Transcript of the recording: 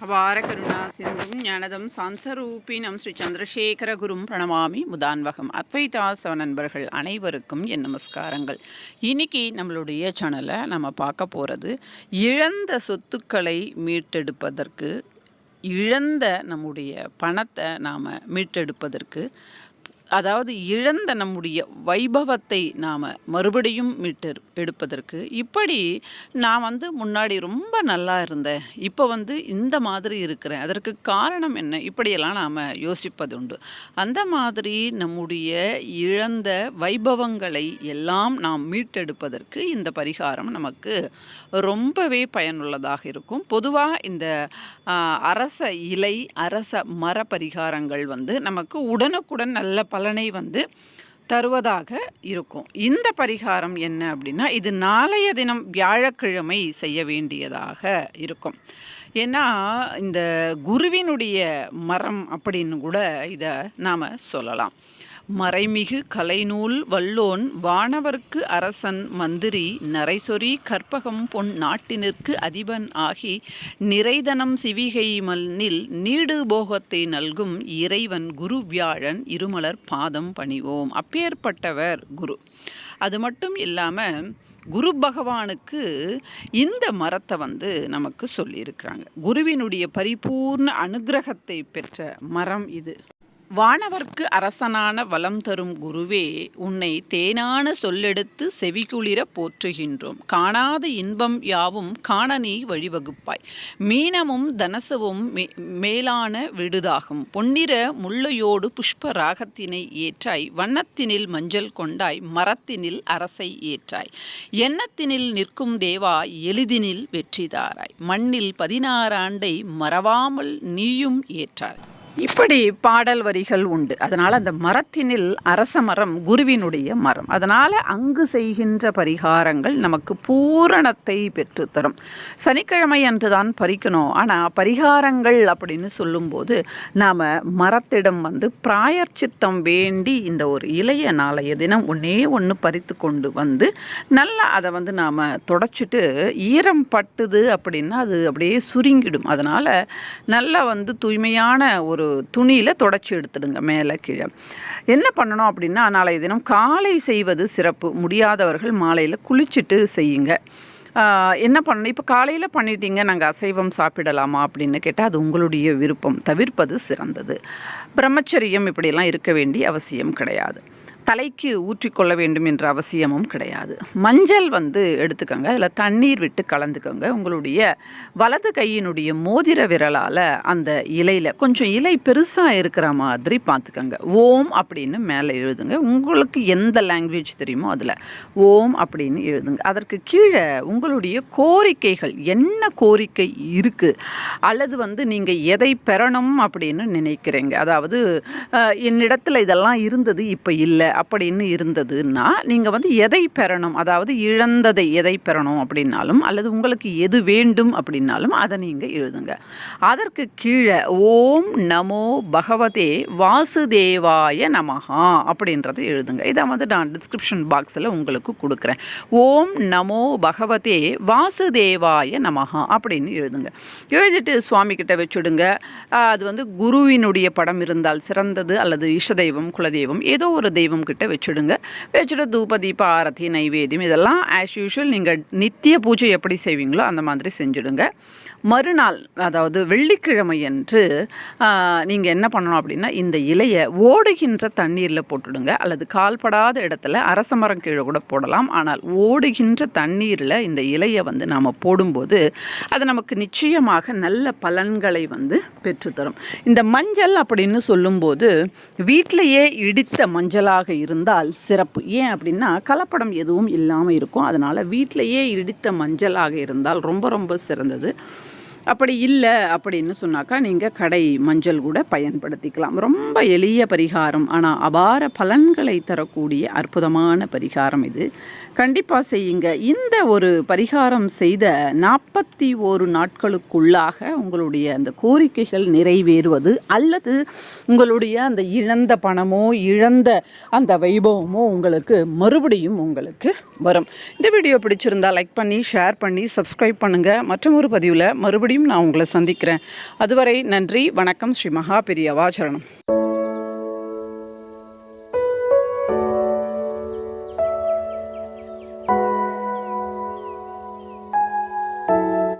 அபார கருணா சிந்தும் ஞானதம் சாந்தரூபினம் ஸ்ரீ சந்திரசேகர குரும் பிரணமாமி முதான்வகம். அத்வைதாசவ நண்பர்கள் அனைவருக்கும் என் நமஸ்காரங்கள். இன்னைக்கு நம்மளுடைய சேனலை நம்ம பார்க்க போகிறது இழந்த சொத்துக்களை மீட்டெடுப்பதற்கு இழந்த நம்முடைய பணத்தை நாம் மீட்டெடுப்பதற்கு அதாவது இழந்த நம்முடைய வைபவத்தை நாம் மறுபடியும் மீட்டு எடுப்பதற்கு இப்படி நான் வந்து முன்னாடி ரொம்ப நல்லா இருந்தேன். இப்போ வந்து இந்த மாதிரி இருக்கிறேன். அதற்கு காரணம் என்ன? இப்படியெல்லாம் நாம் யோசிப்பது உண்டு. அந்த மாதிரி நம்முடைய இழந்த வைபவங்களை எல்லாம் நாம் மீட்டெடுப்பதற்கு இந்த பரிகாரம் நமக்கு ரொம்பவே பயனுள்ளதாக இருக்கும். பொதுவாக இந்த அரச இலை அரச மர பரிகாரங்கள் வந்து நமக்கு உடனுக்குடன் நல்ல பலனை வந்து தருவதாக இருக்கும். இந்த பரிகாரம் என்ன அப்படின்னா இது நாளைய தினம் வியாழக்கிழமை செய்ய வேண்டியதாக இருக்கும். ஏன்னா இந்த குருவினுடைய மரம் அப்படின்னு கூட இதை நாம் சொல்லலாம். மறைமிகு கலைநூல் வல்லோன் வானவர்க்கு அரசன் மந்திரி நரைசொரி கற்பகம் பொன் நாட்டினிற்கு அதிபன் ஆகி நிறைதனம் சிவிகை மல்னில் நீடு போகத்தை நல்கும் இறைவன் குரு வியாழன் இருமலர் பாதம் பணிவோம். அப்பேற்பட்டவர் குரு. அது மட்டும் இல்லாமல் குரு பகவானுக்கு இந்த மரத்தை வந்து நமக்கு சொல்லியிருக்கிறாங்க. குருவினுடைய பரிபூர்ண அனுகிரகத்தை பெற்ற மரம் இது. வானவர்க்கு அரசனான வலம் தரும் குருவே உன்னை தேனான சொல்லெடுத்து செவிக்குளிர போற்றுகின்றோம். காணாத இன்பம் யாவும் காண நீ வழிவகுப்பாய். மீனமும் தனசவும் மே- மேலான விடுதாகும். பொன்னிற முள்ளையோடு புஷ்ப ராகத்தினை ஏற்றாய். வண்ணத்தினில் மஞ்சள் கொண்டாய். மரத்தினில் அரசை ஏற்றாய். எண்ணத்தினில் நிற்கும் தேவா எளிதினில் வெற்றிதாராய். மண்ணில் பதினாறாண்டை மறவாமல் நீயும் ஏற்றாய். இப்படி பாடல் வரிகள் உண்டு. அதனால் அந்த மரத்தினில் அரச மரம் குருவினுடைய மரம். அதனால் அங்கு செய்கின்ற பரிகாரங்கள் நமக்கு பூரணத்தை பெற்றுத்தரும். சனிக்கிழமை அன்று தான் பறிக்கணும். ஆனால் பரிகாரங்கள் அப்படின்னு சொல்லும்போது நாம் மரத்திடம் வந்து பிராயர்ச்சித்தம் வேண்டி இந்த ஒரு இளைய நாளைய தினம் ஒன்றே ஒன்று பறித்து கொண்டு வந்து நல்லா அதை வந்து நாம் தொடச்சிட்டு ஈரம் பட்டுது அப்படின்னா அது அப்படியே சுருங்கிடும். அதனால் நல்லா வந்து தூய்மையான ஒரு துணியில் தொடச்சி எடுத்துடுங்க மேலே கீழே. என்ன பண்ணணும் அப்படின்னா நாளைய தினம் காலை செய்வது சிறப்பு. முடியாதவர்கள் மாலையில் குளிச்சுட்டு செய்யுங்க. என்ன பண்ணணும்? இப்போ காலையில் பண்ணிட்டீங்க நாங்கள் அசைவம் சாப்பிடலாமா அப்படின்னு கேட்டால் அது உங்களுடைய விருப்பம். தவிர்ப்பது சிறந்தது. பிரம்மச்சரியம் இப்படியெல்லாம் இருக்க வேண்டிய அவசியம் கிடையாது. தலைக்கு ஊற்றிக்கொள்ள வேண்டும் என்ற அவசியமும் கிடையாது. மஞ்சள் வந்து எடுத்துக்கோங்க அதில் தண்ணீர் விட்டு கலந்துக்கோங்க. உங்களுடைய வலது கையினுடைய மோதிர விரலால் அந்த இலையில் கொஞ்சம் இலை பெருசாக இருக்கிற மாதிரி பார்த்துக்கோங்க. ஓம் அப்படின்னு மேலே எழுதுங்க. உங்களுக்கு எந்த லாங்குவேஜ் தெரியுமோ அதில் ஓம் அப்படின்னு எழுதுங்க. அதற்கு கீழே உங்களுடைய கோரிக்கைகள் என்ன கோரிக்கை இருக்குது அல்லது வந்து நீங்கள் எதை பெறணும் அப்படின்னு நினைக்கிறீங்க? அதாவது என்னிடத்தில் இதெல்லாம் இருந்தது இப்போ இல்லை. அப்படின்னு இருந்ததுன்னா நீங்கள் வந்து எதை பெறணும்? அதாவது இழந்ததை எதை பெறணும் அப்படின்னாலும் அல்லது உங்களுக்கு எது வேண்டும் அப்படின்னாலும் அதை நீங்கள் எழுதுங்க. அதற்கு கீழே ஓம் நமோ பகவதே வாசுதேவாய நமஹா அப்படின்றத எழுதுங்க. இதை வந்து நான் டிஸ்கிரிப்ஷன் பாக்ஸில் உங்களுக்கு கொடுக்குறேன். ஓம் நமோ பகவதே வாசுதேவாய நமஹா அப்படின்னு எழுதுங்க. எழுதிட்டு சுவாமி கிட்ட வச்சுடுங்க அது வந்து குருவினுடைய படம் இருந்தால் சிறந்தது அல்லது இஷ்ட தெய்வம் குலதெய்வம் ஏதோ ஒரு தெய்வம் கிட்ட வச்சுடுங்க. வச்சுட்டு தூப தீப ஆரத்தி நைவேத்தியம் இதெல்லாம் ஆஸ் யூஷுவல் நீங்கள் நித்திய பூஜை எப்படி செய்வீங்களோ அந்த மாதிரி செஞ்சுடுங்க. மறுநாள் அதாவது வெள்ளிக்கிழமை என்று நீங்கள் என்ன பண்ணணும் அப்படின்னா இந்த இலையை ஓடுகின்ற தண்ணீரில் போட்டுடுங்க. அல்லது கால்படாத இடத்துல அரச மரம் கீழே கூட போடலாம். ஆனால் ஓடுகின்ற தண்ணீரில் இந்த இலையை வந்து நாம் போடும்போது அது நமக்கு நிச்சயமாக நல்ல பலன்களை வந்து பெற்றுத்தரும். இந்த மஞ்சள் அப்படின்னு சொல்லும்போது வீட்டிலேயே இடித்த மஞ்சளாக இருந்தால் சிறப்பு. ஏன் அப்படின்னா கலப்படம் எதுவும் இல்லாமல் இருக்கும். அதனால் வீட்டிலேயே இடித்த மஞ்சளாக இருந்தால் ரொம்ப ரொம்ப சிறந்தது. அப்படி இல்லை அப்படின்னு சொன்னாக்கா நீங்கள் கடை மஞ்சள் கூட பயன்படுத்திக்கலாம். ரொம்ப எளிய பரிகாரம். ஆனால் அபார பலன்களை தரக்கூடிய அற்புதமான பரிகாரம் இது. கண்டிப்பாக செய்யுங்க. இந்த ஒரு பரிகாரம் செய்த நாற்பத்தி ஓரு நாட்களுக்குள்ளாக உங்களுடைய அந்த கோரிக்கைகள் நிறைவேறுவது அல்லது உங்களுடைய அந்த இழந்த பணமோ இழந்த அந்த வைபவமோ உங்களுக்கு மறுபடியும் உங்களுக்கு வரும். இந்த வீடியோ பிடிச்சிருந்தா லைக் பண்ணி ஷேர் பண்ணி சப்ஸ்கிரைப் பண்ணுங்கள் மற்றும் ஒரு பதிவில் மறுபடியும் நான் உங்களை சந்திக்கிறேன். அதுவரை நன்றி வணக்கம். ஸ்ரீ மகா பெரியவா சரணம்